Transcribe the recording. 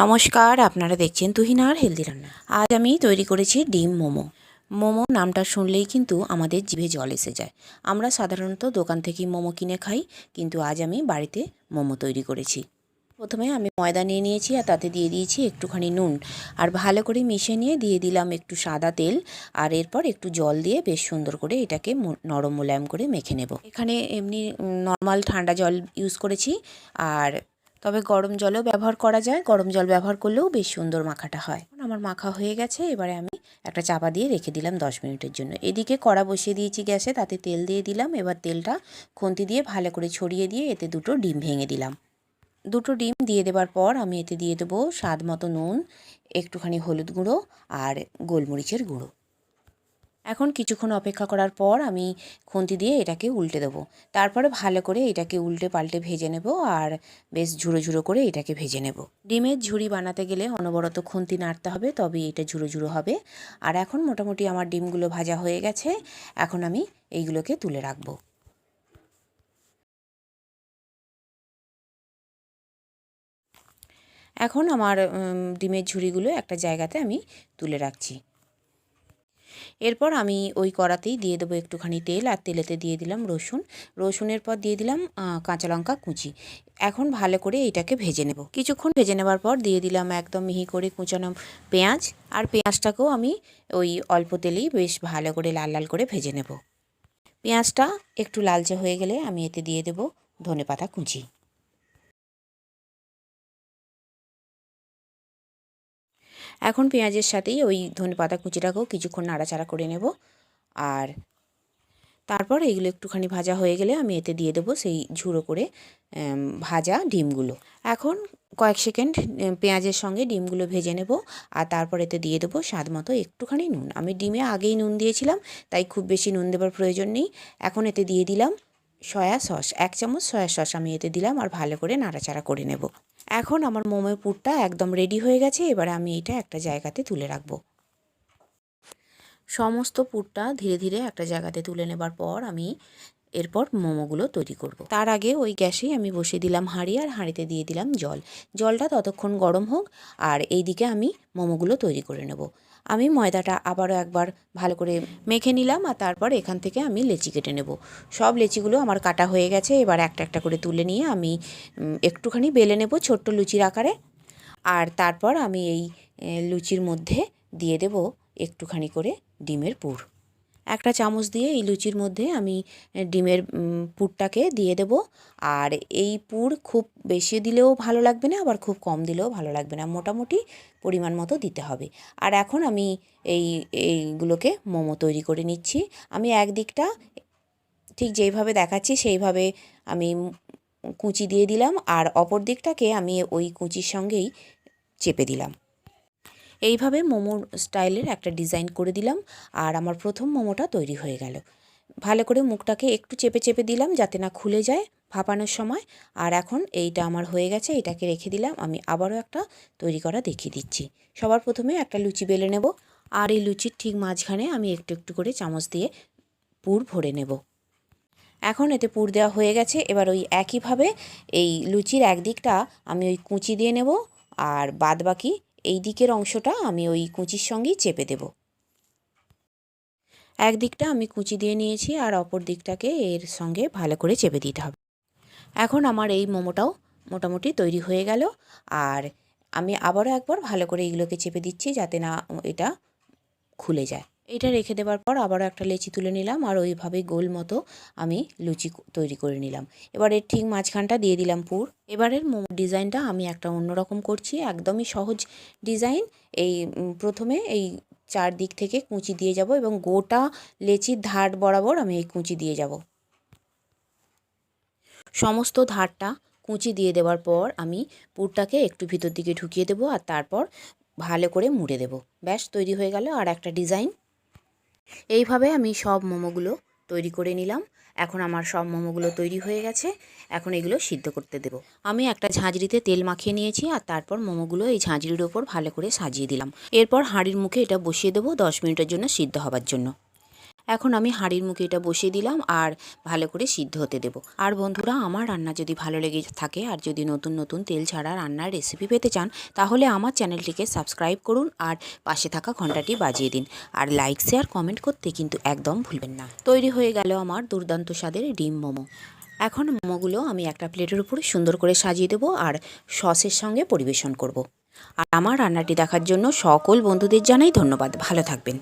নমস্কার, আপনারা দেখছেন তুহিনার হেলদি রান্না। আজ আমি তৈরি করেছি ডিম মোমো। মোমো নামটা শুনলেই কিন্তু আমাদের জিভে জল এসে যায়। আমরা সাধারণত দোকান থেকেই মোমো কিনে খাই, কিন্তু আজ আমি বাড়িতে মোমো তৈরি করেছি। প্রথমে আমি ময়দা নিয়ে নিয়েছি আর তাতে দিয়ে দিয়েছি একটুখানি নুন। আর ভালো করে মিশিয়ে নিয়ে দিয়ে দিলাম একটু সাদা তেল। আর এরপর একটু জল দিয়ে বেশ সুন্দর করে এটাকে নরম মোলায়েম করে মেখে নেব। এখানে এমনি নর্মাল ঠান্ডা জল ইউজ করেছি। আর তবে গরম জলও ব্যবহার করা যায়। গরম জল ব্যবহার করলেও বেশ সুন্দর মাখাটা হয়। আমার মাখা হয়ে গেছে, এবারে আমি একটা চাপা দিয়ে রেখে দিলাম দশ মিনিটের জন্য। এদিকে কড়া বসিয়ে দিয়েছি গ্যাসে, তাতে তেল দিয়ে দিলাম। এবার তেলটা খুন্তি দিয়ে ভালো করে ছড়িয়ে দিয়ে এতে দুটো ডিম ভেঙে দিলাম। দুটো ডিম দিয়ে দেবার পর আমি এতে দিয়ে দেবো স্বাদ মতো নুন, একটুখানি হলুদ গুঁড়ো আর গোলমরিচের গুঁড়ো। এখন কিছুক্ষণ অপেক্ষা করার পর আমি খুন্তি দিয়ে এটাকে উল্টে দেবো। তারপরে ভালো করে এটাকে উল্টে পাল্টে ভেজে নেব আর বেশ ঝুড়ো ঝুড়ো করে এটাকে ভেজে নেব। ডিমের ঝুড়ি বানাতে গেলে অনবরত খুন্তি নাড়তে হবে তবে এটা ঝুড়ো ঝুড়ো হবে। আর এখন মোটামুটি আমার ডিমগুলো ভাজা হয়ে গেছে, এখন আমি এইগুলোকে তুলে রাখব। এখন আমার ডিমের ঝুড়িগুলো একটা জায়গাতে আমি তুলে রাখছি। এরপর আমি ওই কড়াতেই দিয়ে দেবো একটুখানি তেল আর তেলেতে দিয়ে দিলাম রসুন। রসুনের পর দিয়ে দিলাম কাঁচা লঙ্কা কুচি। এখন ভালো করে এইটাকে ভেজে নেব। কিছুক্ষণ ভেজে নেবার পর দিয়ে দিলাম একদম মিহি করে কুচানো পেঁয়াজ। আর পেঁয়াজটাকেও আমি ওই অল্প তেলেই বেশ ভালো করে লাল লাল করে ভেজে নেব। পেঁয়াজটা একটু লালচে হয়ে গেলে আমি এতে দিয়ে দেব ধনে পাতা কুচি। এখন পেঁয়াজের সাথেই ওই ধনে পাতা কুচিটাকেও কিছুক্ষণ নাড়াচাড়া করে নেব। আর তারপর এগুলো একটুখানি ভাজা হয়ে গেলে আমি এতে দিয়ে দেবো সেই ঝুড়ো করে ভাজা ডিমগুলো। এখন কয়েক সেকেন্ড পেঁয়াজের সঙ্গে ডিমগুলো ভেজে নেব আর তারপর এতে দিয়ে দেবো স্বাদ মতো একটুখানি নুন। আমি ডিমে আগেই নুন দিয়েছিলাম, তাই খুব বেশি নুন দেবার প্রয়োজন নেই। এখন এতে দিয়ে দিলাম সয়া সস, এক চামচ সয়া সস আমি এতে দিলাম আর ভালো করে নাড়াচাড়া করে নেব। এখন আমার মোমের পুরটা একদম রেডি হয়ে গেছে, এবারে আমি এটা একটা জায়গাতে তুলে রাখব। সমস্ত পুরটা ধীরে ধীরে একটা জায়গাতে তুলে নেবার পর আমি এরপর মোমোগুলো তৈরি করব। তার আগে ওই গ্যাসেই আমি বসিয়ে দিলাম হাঁড়ি আর হাঁড়িতে দিয়ে দিলাম জল। জলটা ততক্ষণ গরম হোক, আর এইদিকে আমি মোমোগুলো তৈরি করে নেব। আমি ময়দাটা আবারও একবার ভালো করে মেখে নিলাম আর তারপর এখান থেকে আমি লেচি কেটে নেব। সব লেচিগুলো আমার কাটা হয়ে গেছে, এবার একটা একটা করে তুলে নিয়ে আমি একটুখানি বেলে নেব ছোট্ট লুচির আকারে। আর তারপর আমি এই লুচির মধ্যে দিয়ে দেব একটুখানি করে ডিমের পুর। একটা চামচ দিয়ে এই লুচির মধ্যে আমি ডিমের পুরটাকে দিয়ে দেব। আর এই পুর খুব বেশি দিলেও ভালো লাগবে না, আবার খুব কম দিলেও ভালো লাগবে না। মোটামুটি পরিমাণ মতো দিতে হবে। আর এখন আমি এই, এইগুলোকে মোমো তৈরি করে নিচ্ছি। আমি একদিকটা ঠিক যেইভাবে দেখাচ্ছি, সেইভাবে আমি কুচি দিয়ে দিলাম। আর অপর দিকটাকে আমি ওই কুচির সঙ্গেই চেপে দিলাম। এইভাবে মোমোর স্টাইলের একটা ডিজাইন করে দিলাম আর আমার প্রথম মোমোটা তৈরি হয়ে গেল। ভালো করে মুখটাকে একটু চেপে চেপে দিলাম যাতে না খুলে যায় ভাপানোর সময়। আর এখন এইটা আমার হয়ে গেছে, এটাকে রেখে দিলাম। আমি আবারও একটা তৈরি করা দেখিয়ে দিচ্ছি। সবার প্রথমে একটা লুচি বেলে নেব আর এই লুচির ঠিক মাঝখানে আমি একটু একটু করে চামচ দিয়ে পুর ভরে নেব। এখন এতে পুর দেওয়া হয়ে গেছে। এবার ওই একইভাবে এই লুচির একদিকটা আমি ওই কুচি দিয়ে নেব আর বাদ বাকি এই দিকের অংশটা আমি ওই কুচির সঙ্গেই চেপে দেব। এক দিকটা আমি কুচি দিয়ে নিয়েছি আর অপর দিকটাকে এর সঙ্গে ভালো করে চেপে দিতে হবে। এখন আমার এই মোমোটাও মোটামুটি তৈরি হয়ে গেল আর আমি আবারও একবার ভালো করে এগুলোকে চেপে দিচ্ছি যাতে না এটা খুলে যায়। এটা রেখে দেওয়ার পর আবারও একটা লেচি তুলে নিলাম আর ওইভাবে গোল মতো আমি লুচি তৈরি করে নিলাম। এবার ঠিক মাঝখানটা দিয়ে দিলাম পুর। এবারের মোমো ডিজাইনটা আমি একটা অন্যরকম করছি, একদমই সহজ ডিজাইন। এই প্রথমে এই চার দিক থেকে কুঁচি দিয়ে যাব এবং গোটা লেচির ধার বরাবর আমি এই কুঁচি দিয়ে যাব। সমস্ত ধারটা কুঁচি দিয়ে দেওয়ার পর আমি পুরটাকে একটু ভিতর দিকে ঢুকিয়ে দেবো আর তারপর ভালো করে মুড়ে দেবো। ব্যাস, তৈরি হয়ে গেল আর একটা ডিজাইন। এইভাবে আমি সব মোমোগুলো তৈরি করে নিলাম। এখন আমার সব মোমোগুলো তৈরি হয়ে গেছে। এখন এগুলো সিদ্ধ করতে দেব। আমি একটা ঝাঁঝরিতে তেল মাখিয়ে নিয়েছি আর তারপর মোমোগুলো এই ঝাঁঝরির ওপর ভালো করে সাজিয়ে দিলাম। এরপর হাঁড়ির মুখে এটা বসিয়ে দেবো দশ মিনিটের জন্য সিদ্ধ হবার জন্য। এখন আমি হাঁড়ির মুখে এটা বসিয়ে দিলাম আর ভালো করে সিদ্ধ হতে দেবো। আর বন্ধুরা, আমার রান্না যদি ভালো লেগে থাকে আর যদি নতুন নতুন তেল ছাড়া রান্নার রেসিপি পেতে চান, তাহলে আমার চ্যানেলটিকে সাবস্ক্রাইব করুন আর পাশে থাকা ঘন্টাটি বাজিয়ে দিন। আর লাইক শেয়ার কমেন্ট করতে কিন্তু একদম ভুলবেন না। তৈরি হয়ে গেল আমার দুর্দান্ত স্বাদের ডিম মোমো। এখন মোমোগুলো আমি একটা প্লেটের উপরে সুন্দর করে সাজিয়ে দেবো আর সসের সঙ্গে পরিবেশন করব। আর আমার রান্নাটি দেখার জন্য সকল বন্ধুদের জানাই ধন্যবাদ। ভালো থাকবেন।